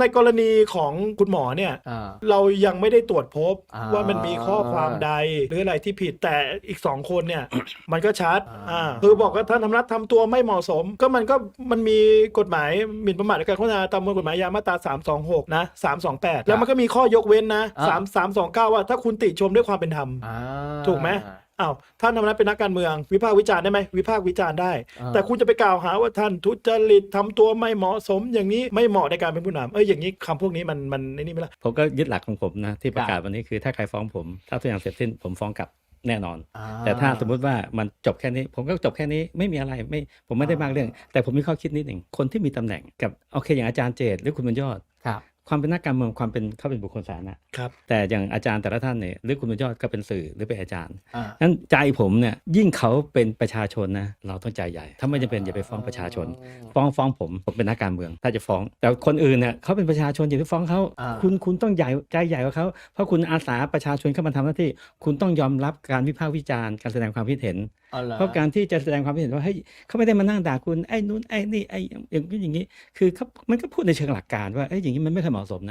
ในกรณีของคุณหมอเนี่ยอ่า เรายังไม่ได้ตรวจพบอ่าว่ามันมีข้อความใดหรืออะไรที่ผิดแต่อีกสองคนเนี่ย มันก็ชัดอ่าอ่า คือบอกว่าท่านธรรมนัฐทำตัวไม่เหมาะสม ก็มันก็มันมีกฎหมายหมิ่นประมาทในการโฆษณาตามประมวลกฎหมายยามาตรา326 นะ 328 แล้วมันก็มีข้อยกเว้นนะอ่า3 329 ว่าถ้าคุณติชมด้วยความเป็นธรรม อ่าถูกไหม อ้าวท่านธรรมนัฐเป็นนักการเมืองวิพากษ์วิจารณ์ได้ไหมวิพากษ์วิจารณ์ได้ อ่า แต่คุณจะไปกล่าวหาว่าท่านทุจริตทำตัวไม่เหมาะสม อย่างนี้ไม่เหมาะในการเป็นผู้นำเอ้ยอย่างนี้คำพวกนี้มันมันไอ้นี่ไม่ละผมก็ยึดหลักของผมนะที่ประคการัศบวันนี้คือถ้าใครฟ้องผม ถ้าทุกอย่างเสร็จสิ้นผมฟ้องกลับแน่นอน อ่แต่ถ้าสมมุติว่ามันจบแค่นี้ ผมก็จบแค่นี้ไม่มีอะไรไม่ผมไม่ได้มากเรื่อง แต่ผมมีข้อคิดนิดหนึ่งคนที่มีตำแหน่งกับโอเคอย่างอาจารย์เจตหรือคุณบรรยอด ครับ ความเป็นนักการเมืองความเป็นเขาเป็นบุคคลสาธารณะครับ แต่อย่างอาจารย์แต่ละท่านเนี่ยหรือคุณบรรยอดก็เป็นสื่อหรือเป็นอาจารย์อ่านั้นใจผมเนี่ยยิ่งเขาเป็นประชาชนนะเราต้องใจใหญ่ ถ้าไม่จำเป็นอย่าไปฟ้องประชาชน ฟ้องฟ้องผมผมเป็นนักการเมือง ถ้าจะฟ้อง แต่คนอื่นเนี่ยเขาเป็นประชาชนอย่าไปฟ้องเขาอ่าคุณคุณต้องใหญ่ใจใหญ่กว่าเขาเพราะคุณอาสาประชาชนเข้ามาทำหน้าที่ คุณต้องยอมรับการวิพากษ์วิจารณ์การแสดงความคิดเห็นอ๋อหอเพราะการที่จะแสดงความคิดเห็นว่าเฮ้ยเขาไม่ได้มานั่งด่าคุณไอ้นู้นไอ้นี่ไอ้อย่างนี้อย่างนี้ คือเขามันก็พูดในเชิงหลักการว่าเอ้ยอย่างนี้มันไม่เค 맞아 없네.